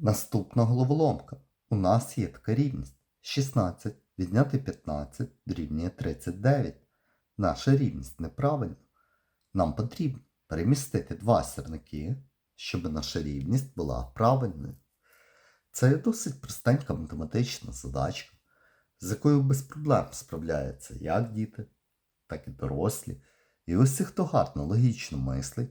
Наступна головоломка. У нас є така рівність. 16 відняти 15 дорівнює 39. Наша рівність неправильна. Нам потрібно перемістити два сірники, щоб наша рівність була правильною. Це досить простенька математична задачка, з якою без проблем справляються як діти, так і дорослі. І усі, хто гарно логічно мислить,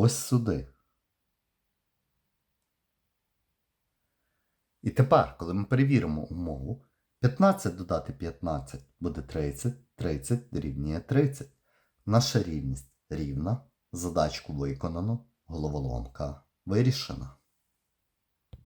Ось сюди. І тепер, коли ми перевіримо умову, 15 додати 15 буде 30, 30 дорівнює 30. Наша рівність рівна, задачку виконано, головоломка вирішена.